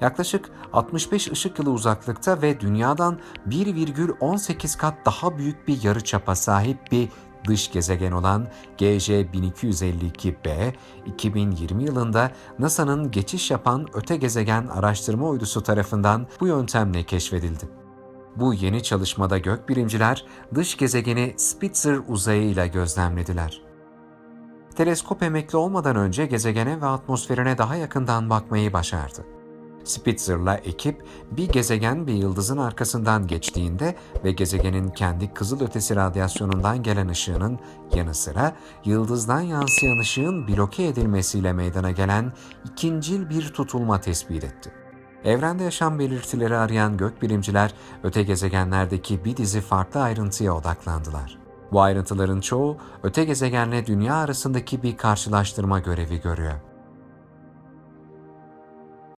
Yaklaşık 65 ışık yılı uzaklıkta ve dünyadan 1,18 kat daha büyük bir yarıçapa sahip bir dış gezegen olan GJ1252b, 2020 yılında NASA'nın geçiş yapan öte gezegen araştırma uydusu tarafından bu yöntemle keşfedildi. Bu yeni çalışmada gökbilimciler dış gezegeni Spitzer uzayıyla gözlemlediler. Teleskop emekli olmadan önce gezegene ve atmosferine daha yakından bakmayı başardı. Spitzer'la ekip bir gezegen bir yıldızın arkasından geçtiğinde ve gezegenin kendi kızılötesi radyasyonundan gelen ışığının yanı sıra yıldızdan yansıyan ışığın bloke edilmesiyle meydana gelen ikincil bir tutulma tespit etti. Evrende yaşam belirtileri arayan gökbilimciler öte gezegenlerdeki bir dizi farklı ayrıntıya odaklandılar. Bu ayrıntıların çoğu öte gezegenle dünya arasındaki bir karşılaştırma görevi görüyor.